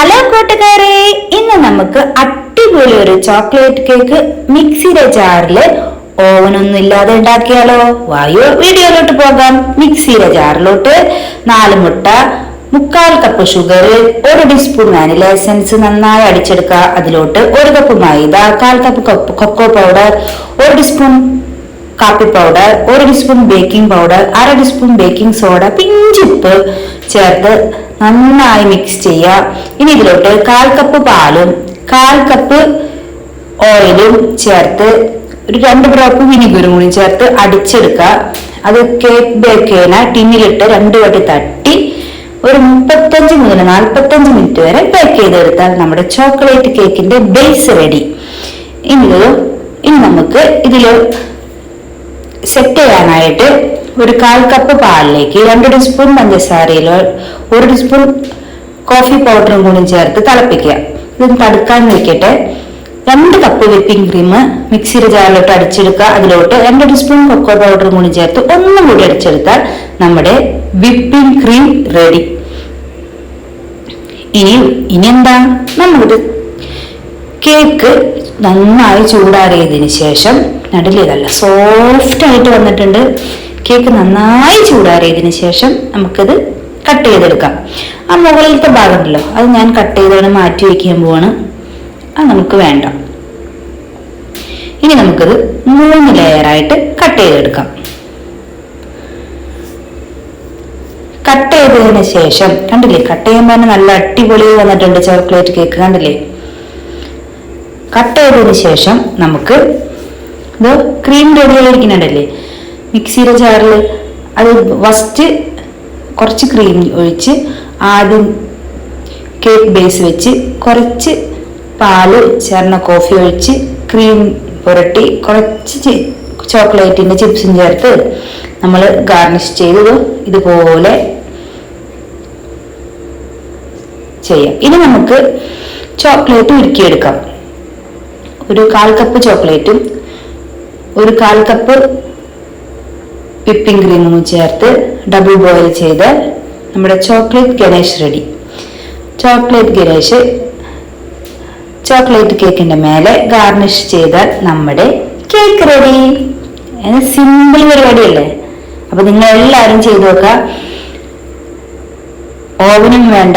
Hello കൂട്ടുകാരെ ഇന്ന് നമുക്ക് അടിപൊളി ഒരു ചോക്ലേറ്റ് കേക്ക് മിക്സിയുടെ ജാറിൽ ഓവനൊന്നും ഇല്ലാതെ ഉണ്ടാക്കിയാലോ? വായു വീഡിയോയിലോട്ട് പോകാം. മിക്സിയുടെ ജാറിലോട്ട് നാല് മുട്ട മുക്കാൽ കപ്പ് ഷുഗർ ഒരു ടീസ്പൂൺ വാനില എസൻസ് നന്നായി അടിച്ചെടുക്കുക. അതിലോട്ട് ഒരു കപ്പ് മൈദ കാൽ കപ്പ് കൊക്കോ പൗഡർ ഒരു ടീസ്പൂൺ കാപ്പി പൗഡർ ഒരു ടീസ്പൂൺ ബേക്കിംഗ് പൗഡർ അര ടീസ്പൂൺ ബേക്കിംഗ് സോഡ പിഞ്ചുപ്പ് ചേർത്ത് നന്നായി മിക്സ് ചെയ്യുക ഇനി ഇതിലോട്ട് കാൽ കപ്പ് പാലും കാൽ കപ്പ് ഓയിലും ചേർത്ത് ഒരു രണ്ട് ഡ്രോപ്പ് വിനിഗറും കൂടി ചേർത്ത് അടിച്ചെടുക്കുക. അത് കേക്ക് ബേക്ക് ചെയ്യുന്ന ടിന്നിലിട്ട് രണ്ട് വട്ടി തട്ടി ഒരു മുപ്പത്തഞ്ച് മുതൽ നാൽപ്പത്തഞ്ച് മിനിറ്റ് വരെ ബേക്ക് ചെയ്തെടുത്താൽ നമ്മുടെ ചോക്ലേറ്റ് കേക്കിന്റെ ബേസ് റെഡി ഇനി ഇനി നമുക്ക് ഇതിൽ സെറ്റ് ചെയ്യാനായിട്ട് ഒരു കാൽ കപ്പ് പാലിലേക്ക് രണ്ട് ടീസ്പൂൺ പഞ്ചസാരയിലോ ഒരു ടീസ്പൂൺ കോഫി പൗഡറും കൂടി ചേർത്ത് തിളപ്പിക്കുക. ഇത് തടുക്കാൻ വെക്കട്ടെ രണ്ട് കപ്പ് വിപ്പിംഗ് ക്രീം മിക്സിയുടെ ജാറിലോട്ട് അടിച്ചെടുക്കുക. അതിലോട്ട് രണ്ട് ടീസ്പൂൺ കൊക്കോ പൗഡറും കൂടി ചേർത്ത് ഒന്നും കൂടി അടിച്ചെടുത്താൽ നമ്മുടെ വിപ്പിംഗ് ക്രീം റെഡി ഇനി ഇനി എന്താ നമ്മളിത് കേക്ക് നന്നായി ചൂടാറിയതിന് ശേഷം നടുലിയതല്ല നല്ല സോഫ്റ്റ് ആയിട്ട് വന്നിട്ടുണ്ട്. കേക്ക് നന്നായി ചൂടാറിയതിന് ശേഷം നമുക്കിത് കട്ട് ചെയ്തെടുക്കാം. ആ മുകളിലത്തെ ഭാഗമുണ്ടല്ലോ അത് ഞാൻ കട്ട് ചെയ്താണ് മാറ്റി വയ്ക്കാൻ പോവാണ്. അത് നമുക്ക് വേണ്ട. ഇനി നമുക്കിത് മൂന്ന് ലെയറായിട്ട് കട്ട് ചെയ്തെടുക്കാം. കട്ട് ചെയ്തതിന് ശേഷം കണ്ടില്ലേ കട്ട് ചെയ്യുമ്പോൾ തന്നെ നല്ല അടിപൊളി വന്നിട്ടുണ്ട് ചോക്ലേറ്റ് കേക്ക് കണ്ടില്ലേ? കട്ട് ചെയ്തതിന് ശേഷം നമുക്ക് ഇത് ക്രീം റെഡി ആയിരിക്കുന്നുണ്ടല്ലേ മിക്സിയുടെ ജാറിൽ അത് ഫസ്റ്റ് കുറച്ച് ക്രീം ഒഴിച്ച് ആദ്യം കേക്ക് ബേസ് വെച്ച് കുറച്ച് പാൽ ചേർന്ന കോഫി ഒഴിച്ച് ക്രീം പുരട്ടി കുറച്ച് ചോക്ലേറ്റിന്റെ ചിപ്സും ചേർത്ത് നമ്മൾ ഗാർണിഷ് ചെയ്തത് ഇതുപോലെ ചെയ്യാം. ഇനി നമുക്ക് ചോക്ലേറ്റ് ഉരുക്കിയെടുക്കാം. ഒരു കാൽ കപ്പ് ചോക്ലേറ്റും ഒരു കാൽ കപ്പ് വിപ്പിംഗ് ക്രീമും ചേർത്ത് ഡബിൾ ബോയിൽ ചെയ്ത് നമ്മുടെ chocolate ganache ready chocolate ganache chocolate കേക്കിന്റെ മേലെ ഗാർണിഷ് ചെയ്താൽ നമ്മുടെ കേക്ക് റെഡി സിമ്പിൾ പരിപാടിയല്ലേ? അപ്പൊ നിങ്ങൾ എല്ലാവരും ചെയ്തു നോക്കുക. ഓവനും വേണ്ട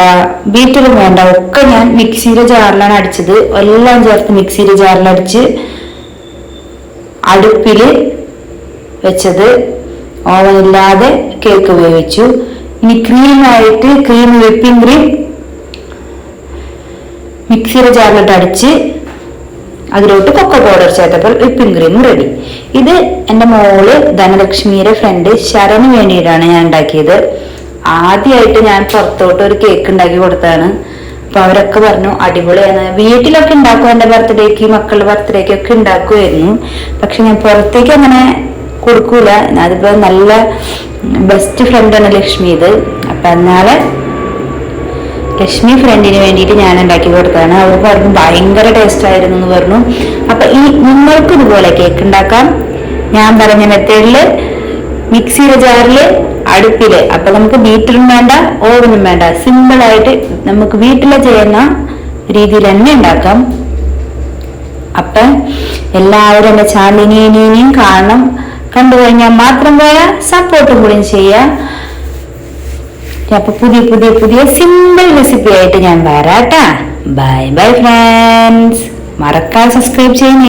ബീറ്ററും വേണ്ട ഒക്കെ ഞാൻ മിക്സിയുടെ ജാറിലാണ് അടിച്ചത്. എല്ലാം ചേർത്ത് മിക്സിയുടെ ജാറിലടിച്ച് അടുപ്പിൽ വെച്ചത്. ഓവനില്ലാതെ കേക്ക് വേവിച്ചു ഇനി ക്രീമായിട്ട് ക്രീം വിപ്പിംഗ് ക്രീം മിക്സിയുടെ ജാറിലിട്ട് അടിച്ച് അതിലോട്ട് കൊക്കോ പൗഡർ ചേർത്തപ്പോൾ വിപ്പിംഗ് ക്രീം റെഡി ഇത് എന്റെ മോൾ ധനലക്ഷ്മിയുടെ ഫ്രണ്ട് ശരണ് വേണ്ടിയിട്ടാണ് ഞാൻ ഉണ്ടാക്കിയത്. ആദ്യമായിട്ട് ഞാൻ പുറത്തോട്ട് ഒരു കേക്ക് ഉണ്ടാക്കി കൊടുത്തതാണ്. അപ്പൊ അവരൊക്കെ പറഞ്ഞു അടിപൊളിയാണ്. വീട്ടിലൊക്കെ ഉണ്ടാക്കും എന്റെ ബർത്ത്ഡേക്ക് മക്കളുടെ ബർത്ത്ഡേക്ക് ഒക്കെ ഉണ്ടാക്കുമായിരുന്നു പക്ഷെ ഞാൻ പുറത്തേക്ക് അങ്ങനെ കൊടുക്കൂല. അതിപ്പോ നല്ല ബെസ്റ്റ് ഫ്രണ്ടാണ് ലക്ഷ്മി ഇത്. അപ്പൊ എന്നാൽ ലക്ഷ്മി ഫ്രണ്ടിന് വേണ്ടിയിട്ട് ഞാൻ ഉണ്ടാക്കി കൊടുത്തതാണ്. അവർ പറഞ്ഞു ഭയങ്കര ടേസ്റ്റ് ആയിരുന്നു എന്ന് പറഞ്ഞു. അപ്പൊ ഈ നിങ്ങൾക്കും ഇതുപോലെ കേക്ക് ഉണ്ടാക്കാം. ഞാൻ പറഞ്ഞ മെത്തേഡിൽ മിക്സിയുടെ ജാറിൽ അടുപ്പിൽ. അപ്പൊ നമുക്ക് ബീറ്ററും വേണ്ട ഓവനും വേണ്ട. സിമ്പിൾ ആയിട്ട് നമുക്ക് വീട്ടിൽ ചെയ്യുന്ന രീതിയിൽ തന്നെ ഉണ്ടാക്കാം. അപ്പൊ എല്ലാവരും എന്റെ ചാനലിനെയും കാണണം. കണ്ടു കഴിഞ്ഞാൽ മാത്രം പോയാൽ സപ്പോർട്ടും കൂടി ചെയ്യാം. അപ്പൊ പുതിയ പുതിയ പുതിയ സിമ്പിൾ റെസിപ്പി ആയിട്ട് ഞാൻ വരാട്ടാ. ബൈ ബൈ ഫ്രണ്ട്സ് മറക്കാതെ സബ്സ്ക്രൈബ് ചെയ്യുന്നേ.